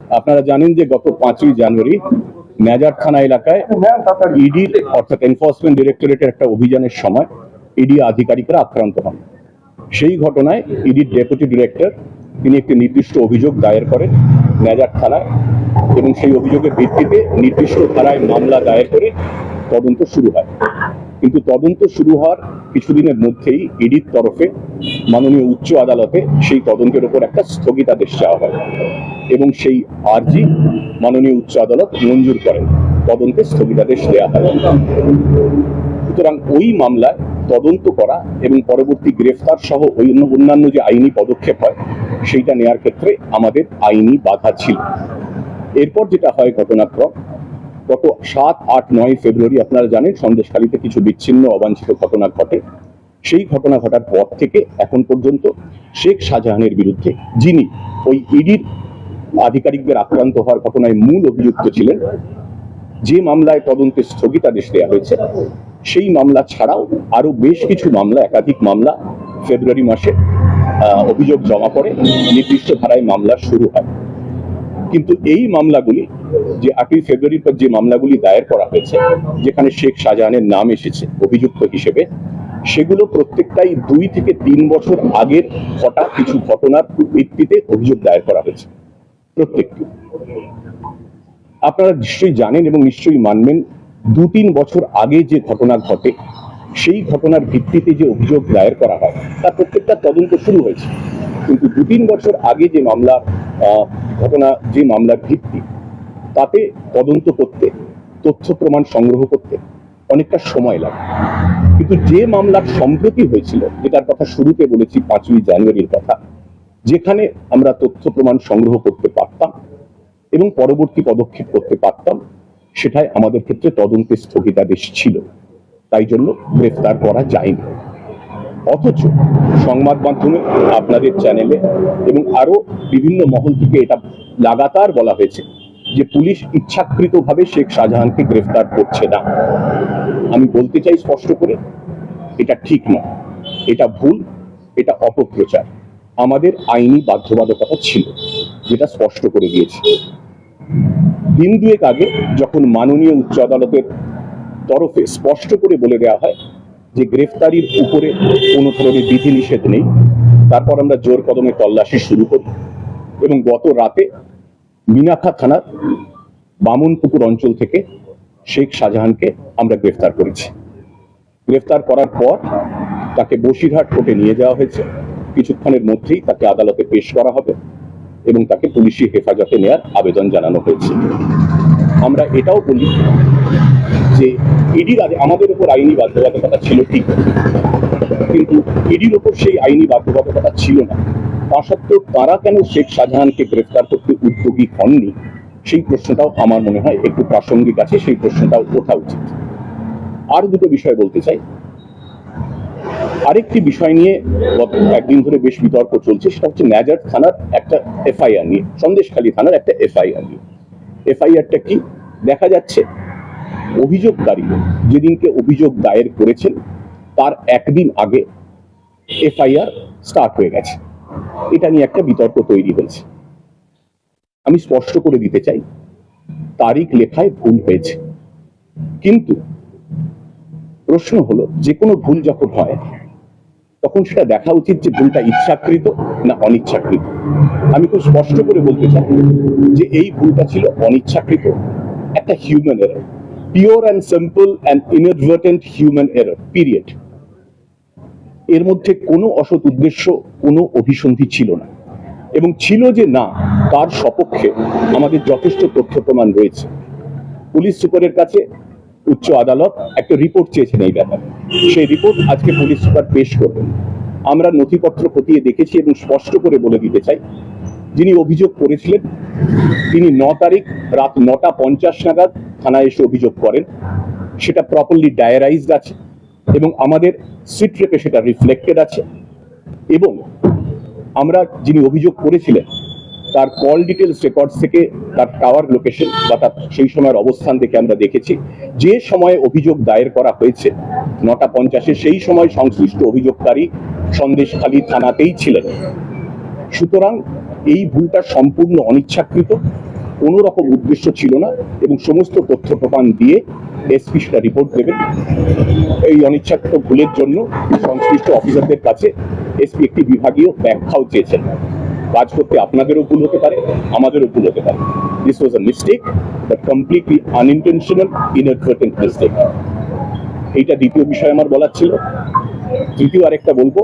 আপনারা জানেন যে গত পাঁচই জানুয়ারি ন্যাজার থানা এলাকায় ইডি অর্থাৎ এনফোর্সমেন্ট ডিরেক্টরেটের একটা অভিযানের সময় ইডি আধিকারিকরা আক্রান্ত হন। সেই ঘটনায় ইডির ডেপুটি ডিরেক্টর তিনি একটি নির্দিষ্ট অভিযোগ দায়ের করেন ন্যাজার থানায় এবং সেই অভিযোগের ভিত্তিতে নির্দিষ্ট ধারায় মামলা দায়ের করে তদন্ত শুরু হয়। কিন্তু তদন্ত শুরু হওয়ার কিছুদিনের মধ্যেই ইডির তরফে, মাননীয় উচ্চ আদালতে সেই তদন্তের উপর একটা স্থগিতাদেশ চাওয়া হয় এবং সেই আর্জি মাননীয় উচ্চ আদালত মঞ্জুর করেন। তদন্তে স্থগিতাদেশ দেওয়া হয়। সুতরাং ওই মামলায় তদন্ত করা এবং পরবর্তী গ্রেফতার সহ অন্য অন্যান্য যে আইনি পদক্ষেপ হয়, সেইটা নেয়ার ক্ষেত্রে আমাদের আইনি বাধা ছিল। এরপর যেটা হয় ঘটনাক্রম গত সাত, আট, নয় ফেব্রুয়ারি আপনারা জানেন সন্দেশখালীতে কিছু বিচ্ছিন্ন অবাঞ্ছিত ঘটনা ঘটে। সেই ঘটনা ঘটার পর থেকে এখন পর্যন্ত শেখ শাহজাহানের বিরুদ্ধে যিনি ওই ইডির আধিকারিকদের আক্রান্ত হওয়ার ঘটনায় মূল অভিযুক্ত ছিলেন, যে মামলায় তদন্তে স্থগিতাদেশ দেওয়া হয়েছে, সেই মামলা ছাড়াও আরও বেশ কিছু মামলা, একাধিক মামলা ফেব্রুয়ারি মাসে অভিযোগ জমা করে নির্দিষ্ট ধারায় মামলা শুরু হয়। কিন্তু এই মামলাগুলি যে আটই ফেব্রুয়ারির পর যে মামলাগুলি দায়ের করা হয়েছে, যেখানে শেখ শাহজাহানের নাম এসেছে অভিযুক্ত হিসেবে, সেগুলো প্রত্যেকটাই দুই থেকে তিন বছর আগের ঘটা কিছু ঘটনার ভিত্তিতে অভিযোগ দায়ের করা হয়েছে, প্রত্যেকটি। আপনারা নিশ্চয়ই জানেন এবং নিশ্চয়ই মানবেন, দু তিন বছর আগে যে ঘটনা ঘটে, সেই ঘটনার ভিত্তিতে যে অভিযোগ দায়ের করা হয়, তার প্রত্যেকটা তদন্ত শুরু হয়েছে। কিন্তু দু তিন বছর আগে যে মামলা ঘটনা, যে মামলার ভিত্তি তাতে তদন্ত করতে, তথ্য প্রমাণ সংগ্রহ করতে অনেকটা সময় লাগে। কিন্তু যে মামলার সম্প্রতি হয়েছিল, যেটার কথা শুরুতে বলেছি পাঁচই জানুয়ারির কথা, যেখানে আমরা তথ্য প্রমাণ সংগ্রহ করতে পারতাম এবং পরবর্তী পদক্ষেপ করতে পারতাম, সেটাই আমাদের ক্ষেত্রে তদন্তে স্থগিতাদেশ ছিল। তাই জন্য গ্রেফতার করা যায়নি। অথচ সংবাদ মাধ্যমে, আপনাদের চ্যানেলে এবং আরও বিভিন্ন মহল থেকে এটা লাগাতার বলা হয়েছে যে পুলিশ ইচ্ছাকৃতভাবে শেখ শাহজাহানকে গ্রেফতার করছে না। আমি বলতে চাই স্পষ্ট করে, এটা ঠিক নয়। এটা ভুল, এটা অপপ্রচার। আমাদের আইনি বাধ্যবাধকতা ছিল, যেটা স্পষ্ট করে দিয়েছে। দিন দুয়েক আগে যখন মাননীয় উচ্চ আদালতের তরফে স্পষ্ট করে বলে দেওয়া হয় যে গ্রেফতারির উপরে কোনো ধরনের বিধিনিষেধ নেই, তারপর আমরা জোর কদমে তল্লাশি শুরু করি এবং গত রাতে মিনাখা থানার বামনপুকুর অঞ্চল থেকে শেখ শাহজাহানকে আমরা গ্রেফতার করেছি। গ্রেফতার করার পর তাকে বসিরহাট কোর্টে নিয়ে যাওয়া হয়েছে। কিছুক্ষণের মধ্যেই তাকে আদালতে পেশ করা হবে এবং তাকে পুলিশি হেফাজতে নেয়ার আবেদন জানানো হয়েছে। আমরা এটাও বলি যে ইডির আমাদের উপর আইনি বাধ্যবাধকতা ছিল ঠিক, কিন্তু ইডির উপর সেই আইনি বাধ্যবাধকতা ছিল না। তা সত্ত্বেও তারা কেন শেখ শাহজাহানকে গ্রেফতার করতে উদ্যোগী হননি? সেই প্রশ্নটাও আমার মনে হয় একটু প্রাসঙ্গিক আছে, সেই প্রশ্নটাও ওঠা উচিত। আর দুটো বিষয় বলতে চাই। আরেকটি বিষয় নিয়ে গত একদিন ধরে বেশ বিতর্ক চলছে, সেটা হচ্ছে ন্যাজার থানার একটা এফআইআর নিয়ে, সন্দেশখালী থানার একটা এফআইআর নিয়ে। এফআইআরটা কি? দেখা যাচ্ছে অভিযোগকারী যেদিনকে অভিযোগ দায়ের করেছেন, তার একদিন আগে এফআইআর স্টার্ট হয়ে গেছে। এটা নিয়ে একটা বিতর্ক তৈরি হয়েছে। আমি স্পষ্ট করে দিতে চাই, তারিখ লেখায় ভুল হয়েছে। কিন্তু প্রশ্ন হলো, যে কোনো ভুল যখন হয়, তখন সেটা দেখা উচিত যে ভুলটা ইচ্ছাকৃত না অনিচ্ছাকৃত। আমি খুব স্পষ্ট করে বলতে চাই যে এই ভুলটা ছিল অনিচ্ছাকৃত, একটা human error pure and simple and inadvertent human error period এর মধ্যে কোনো অসৎ উদ্দেশ্য, কোনো অভিসন্ধি ছিল না। এবং ছিল যে না, তার সপক্ষে আমাদের যথেষ্ট তথ্য প্রমাণ রয়েছে। পুলিশ সুপারের কাছে উচ্চ আদালত একটা রিপোর্ট চেয়েছেন এই ব্যাপারে। সেই রিপোর্ট আজকে পুলিশ সুপার পেশ করবেন। আমরা নথিপত্র খতিয়ে দেখেছি এবং স্পষ্ট করে বলে দিতে চাই, যিনি অভিযোগ করেছিলেন, তিনি ন তারিখ রাত নটা পঞ্চাশ নাগাদ থানায় এসে অভিযোগ করেন, সেটা প্রপারলি ডায়ারাইজড আছে এবং আমাদের সিট রেপে সেটা রিফ্লেক্টেড আছে এবং আমরা যিনি অভিযোগ করেছিলেন, তার কল ডিটেলস রেকর্ডস থেকে তার টাওয়ার লোকেশন বা তার সেই সময়ের অবস্থান থেকে আমরা দেখেছি। যে সময়ে অভিযোগ দায়ের করা হয়েছে, নটা পঞ্চাশে সেই সময় সংশ্লিষ্ট অভিযোগকারী সন্দেশখালী থানাতেই ছিলেন। সুতরাং এই ভুলটা সম্পূর্ণ অনিচ্ছাকৃত। কোনো রকম উদ্দেশ্য ছিল না এবং সমস্ত তথ্য প্রমাণ দিয়ে এসপি সেটা রিপোর্ট দেবেন। এই অনিচ্ছাকৃত ভুলের জন্য সংশ্লিষ্ট অফিসারদের কাছে এসপি একটি বিভাগীয় ব্যাখ্যাও চেয়েছেন। কাজ করতে আপনাদেরও ভুল হতে পারে, আমাদেরও ভুল হতে পারে। This was a mistake but completely unintentional inadvertent mistake এইটা দ্বিতীয় বিষয় আমার বলার ছিল। তৃতীয় আরেকটা বলব।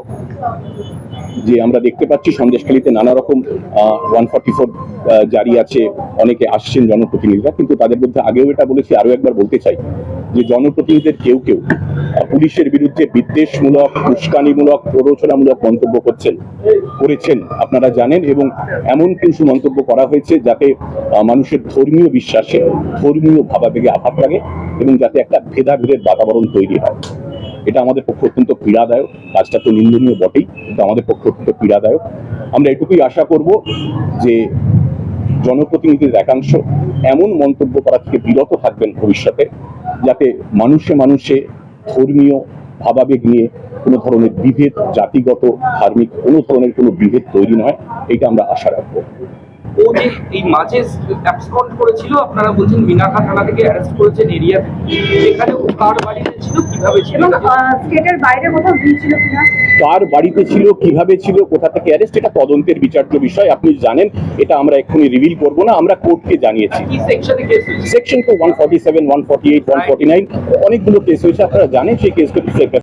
যে আমরা দেখতে পাচ্ছি সন্দেশখালীতে নানা রকম ওয়ান ফর্টি ফোর জারি আছে, অনেকে আসছেন জনপ্রতিনিধিরা, কিন্তু তাদের মধ্যে আগেও এটা বলেছি আরও একবার বলতে চাই যে জনপ্রতিনিধিদের কেউ কেউ পুলিশের বিরুদ্ধে বিদ্বেষমূলক, উস্কানিমূলক, প্ররোচনামূলক মন্তব্য করছেন, করেছেন, আপনারা জানেন, এবং এমন কিছু মন্তব্য করা হয়েছে যাতে মানুষের ধর্মীয় বিশ্বাসে, ধর্মীয় ভাবাবেগে আঘাত লাগে, এবং যাতে একটা ভেদাভেদের বাতাবরণ তৈরি হয়। এটা আমাদের পক্ষে অত্যন্ত পীড়াদায়ক। কাজটা তো নিন্দনীয় বটেই, কিন্তু আমাদের পক্ষে অত্যন্ত পীড়াদায়ক। আমরা এটুকুই আশা করব যে জনপ্রতিনিধিদের একাংশ এমন মন্তব্য করা থেকে বিরত থাকবেন ভবিষ্যতে, যাতে মানুষে মানুষে ধর্মীয় ভাবাবেগ নিয়ে কোনো ধরনের বিভেদ, জাতিগত, ধার্মিক, কোনো ধরনের কোনো বিভেদ তৈরি নয় এটা আমরা আশা রাখব। ও যে এই মাঝে অ্যাবসকন্ড করেছিল আপনারা বলছেন মিনাখা থানা থেকে অ্যারেস্ট করেছেন এরিয়া সেখানে ও কার বাড়িতে ছিল কীভাবে ছিল? স্টেটের বাইরে কোথাও গিয়েছিল কিনা? কার বাড়িতে ছিল কীভাবে ছিল কোথা থেকে অ্যারেস্ট এটা তদন্তের বিচার্য বিষয় আপনি জানেন। এটা আমরা এক্ষুনি রিভিল করব না আমরা কোর্টকে জানিয়েছি। সেকশনে সেকশন তো one forty seven one forty eight one forty nine অনেকগুলো কেস হয়েছে আপনারা জানেন সেই কেসগুলো